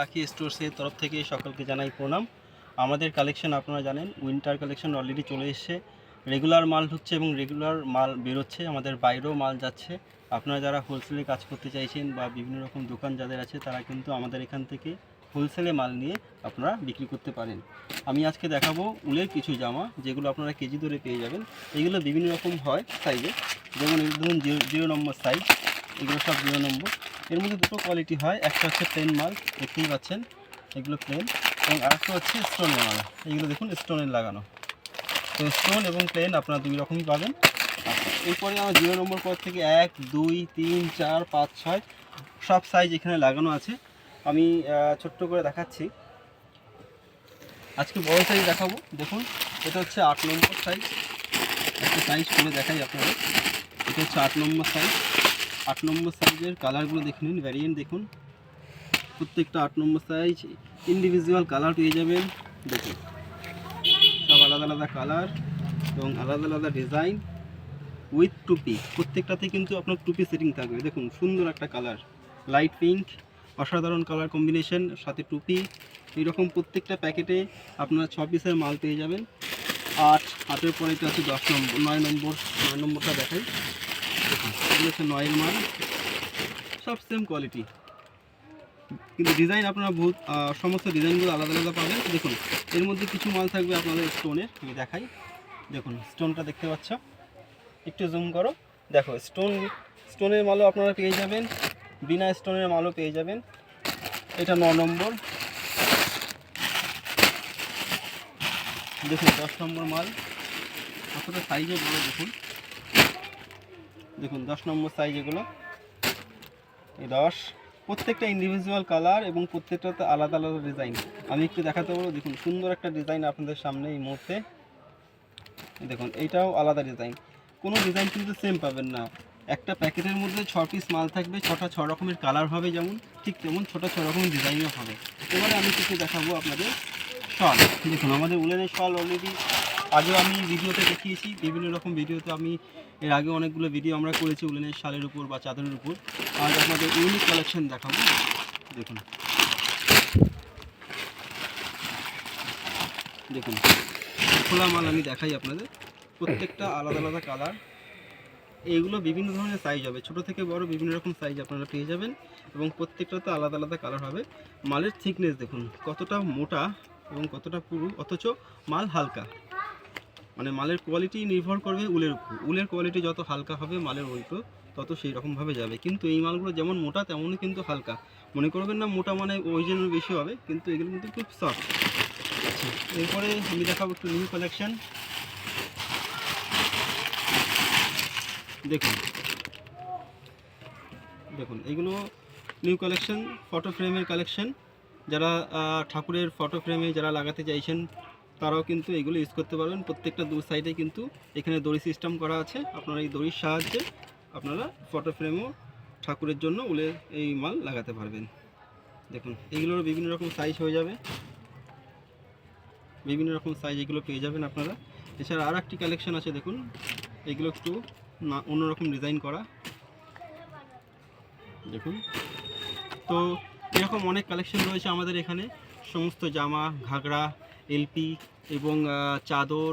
রাখি স্টোরসের তরফ থেকে সকলকে জানাই প্রণাম। আমাদের কালেকশন আপনারা জানেন, উইন্টার কালেকশন অলরেডি চলে এসেছে। রেগুলার মাল হচ্ছে এবং রেগুলার মাল বেরোচ্ছে, আমাদের বাইরেও মাল যাচ্ছে। আপনারা যারা হোলসেলে কাজ করতে চাইছেন বা বিভিন্ন রকম দোকান যাদের আছে, তারা কিন্তু আমাদের এখান থেকে হোলসেলে মাল নিয়ে আপনারা বিক্রি করতে পারেন। আমি আজকে দেখাবো উলের কিছু জামা, যেগুলো আপনারা কেজি ধরে পেয়ে যাবেন। এগুলো বিভিন্ন রকম হয় সাইজে যেমন ধরুন জিরো নম্বর সাইজ এগুলো সব জিরো নম্বর। এর মধ্যে দুটো কোয়ালিটি হয়, একটা হচ্ছে প্লেন মাল, দেখতেই পাচ্ছেন, এগুলো প্লেন এবং আরেকটা হচ্ছে স্টোনের মাল। এইগুলো দেখুন স্টোনের লাগানো। তো স্টোন এবং প্লেন আপনারা দুই রকমই পাবেন। এরপরে আমার জিরো নম্বর পর থেকে এক, দুই, তিন, চার, পাঁচ, ছয়, সব সাইজ এখানে লাগানো আছে। আমি ছোট্ট করে দেখাচ্ছি। আজকে বড় সাইজ দেখাবো। দেখুন, এটা হচ্ছে আট নম্বর সাইজ একটা সাইজ করে দেখাই আপনাদের। এটা হচ্ছে আট নম্বর সাইজ আট নম্বর সাইজের কালারগুলো দেখে নিন ভ্যারিয়েন্ট দেখুন। প্রত্যেকটা আট নম্বর সাইজ ইন্ডিভিজুয়াল কালার পেয়ে যাবেন, দেখুন। সব আলাদা আলাদা কালার এবং আলাদা আলাদা ডিজাইন উইথ টুপি প্রত্যেকটাতে কিন্তু আপনার টুপি সেটিং থাকবে। দেখুন, সুন্দর একটা কালার লাইট পিঙ্ক অসাধারণ কালার কম্বিনেশন সাথে টুপি এইরকম প্রত্যেকটা প্যাকেটে আপনার ছ পিসের মাল পেয়ে যাবেন। আট, আটের পরে এটা আছে দশ নম্বর, নয় নম্বর, নয় নম্বরটা দেখাই। এগুলো হচ্ছে নয়ের মাল। সব সেম কোয়ালিটি কিন্তু ডিজাইন আপনারা আহ, সমস্ত ডিজাইনগুলো আলাদা আলাদা পাবেন। দেখুন এর মধ্যে কিছু মাল থাকবে আপনাদের স্টোনের আমি দেখাই। দেখুন স্টোনটা দেখতে পাচ্ছ। একটু জুম করো। দেখো স্টোন স্টোনের মালও আপনারা পেয়ে যাবেন। বিনা স্টোনের মালও পেয়ে যাবেন। এটা ন নম্বর। দেখুন দশ নম্বর মাল। কতটা সাইজে বড় দেখুন। দেখুন, দশ নম্বর সাইজ এগুলো। এই দশ প্রত্যেকটা ইন্ডিভিজুয়াল কালার এবং প্রত্যেকটাতে আলাদা আলাদা ডিজাইন আমি একটু দেখাতে পারব দেখুন, সুন্দর একটা ডিজাইন আপনাদের সামনে এই মুহূর্তে। দেখুন এইটাও আলাদা ডিজাইন কোনো ডিজাইন কিন্তু সেম পাবেন না। একটা প্যাকেটের মধ্যে ছ পিস মাল থাকবে, ছটা ছ রকমের কালার হবে যেমন, ঠিক তেমন ছোটো ছ রকমের ডিজাইনও হবে। এবারে আমি কিছু দেখাবো আপনাদের শল। দেখুন, আমাদের উলেনের শল অলরেডি আগেও আমি ভিডিওতে দেখিয়েছি, বিভিন্ন রকম ভিডিওতে আমি এর আগে অনেকগুলো ভিডিও আমরা করেছি উলেনের শালের উপর বা চাদরের উপর। আজ আপনাদের ইউনিক কালেকশন দেখাবো। দেখুন। দেখুন। খোলা মাল আমি দেখাই আপনাদের। প্রত্যেকটা আলাদা আলাদা কালার এইগুলো বিভিন্ন ধরনের সাইজ হবে। ছোট থেকে বড় বিভিন্ন রকম সাইজ আপনারা পেয়ে যাবেন এবং প্রত্যেকটাতে আলাদা আলাদা কালার হবে। মালের থিকনেস দেখুন। কতটা মোটা এবং কতটা পুরু, অথচ মাল হালকা। মানে মালের কোয়ালিটি নির্ভর করবে উলের উপর। উলের কোয়ালিটি যত হালকা হবে মালের ওইটো তত সেই রকমভাবে যাবে। কিন্তু এই মালগুলো যেমন মোটা, তেমনই কিন্তু হালকা। মনে করবেন না মোটা মানে ওই জন্য বেশি হবে, কিন্তু এগুলো কিন্তু খুব সফট এরপরে আমি দেখাবো একটু নিউ কালেকশন দেখুন। দেখুন, এগুলো নিউ কালেকশন ফটো ফ্রেমের কালেকশন যারা ঠাকুরের ফটো ফ্রেমে যারা লাগাতে চাইছেন তারাও কিন্তু এগুলো ইউজ করতে পারবেন। প্রত্যেকটা দু সাইডে কিন্তু এখানে দড়ি সিস্টেম করা আছে। আপনারা এই দড়ির সাহায্যে আপনারা ফটো ফ্রেমও ঠাকুরের জন্য উলের এই মাল লাগাতে পারবেন। দেখুন, এগুলোর বিভিন্ন রকম সাইজ হয়ে যাবে। বিভিন্ন রকম সাইজ এগুলো পেয়ে যাবেন আপনারা। এছাড়া আর একটি কালেকশান আছে, দেখুন। এগুলো একটু না অন্যরকম ডিজাইন করা। দেখুন। তো এরকম অনেক কালেকশন রয়েছে আমাদের এখানে। সমস্ত জামা, ঘাগরা এলপি এবং চাদর